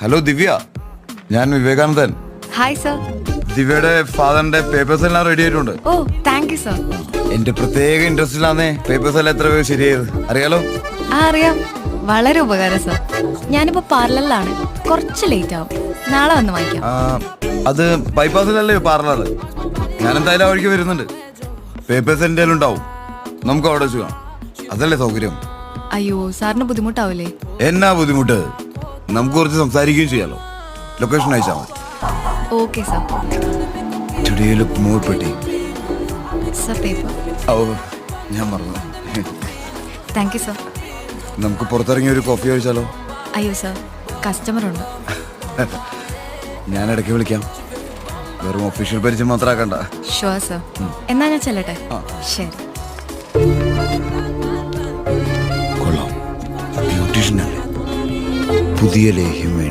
Hello ദിവ്യ ഞാൻ വിവേകാനന്ദൻ. Hi sir ദിവ്യയുടെ ഫാദറിന്റെ papers എല്ലാം റെഡി ആയിട്ടുണ്ട്. ഓ താങ്ക് യു സർ എന്റെ പ്രത്യേക ഇൻട്രസ്റ്റിലാന്നേ പേപ്പേഴ്സ് എല്ലാം എത്ര പേര് ശരിയായത്? അറിയാലോ? ആ അറിയാം. വളരെ ഉപകാരം സർ ഞാനിപ്പോ പാർലറിലാണ് കുറച്ച് ലേറ്റ് ആവും. നാളെ വന്ന് വാങ്ങിക്കാം. അത് ബൈപ്പാസിലല്ലേ പാർലർ ഞാൻ എന്തായാലും വഴിക്ക് വരുന്നുണ്ട്. പേപ്പേഴ്സ് എന്റെ ഉണ്ടാവും. നമുക്ക് അവിടെ വെച്ച് കാണാം. അതല്ലേ സൗകര്യം? അയ്യോ സാറിന് ബുദ്ധിമുട്ടാവില്ലേ? എന്നാ ബുദ്ധിമുട്ട്? നമുക്ക് കുറച്ച് സംസാരിക്കുകയും ചെയ്യാലോ. ലൊക്കേഷൻ അയച്ചാൽ മതി. Okay sir today look more പെട്ടി സർ പേപ്പർ ഓ ഞാൻ മറന്നു. താങ്ക് യു സർ നമുക്ക് പുറത്തിറങ്ങി ഒരു കോഫി കഴിച്ചാലോ? അയ്യോ സർ കസ്റ്റമർ ഉണ്ട്. ഞാൻ ഇടയ്ക്ക് വിളിക്കാം. വെറും ഒഫീഷ്യൽ പരിചയം മാത്രമാക്കണ്ട ഷുവർ സർ എന്നാ ഞാൻ ചെല്ലട്ടെ. ശരി. കൊള്ളാം. ബ്യൂട്ടീഷ്യൻ അല്ലേ? പുതിയ ലേഹ്യം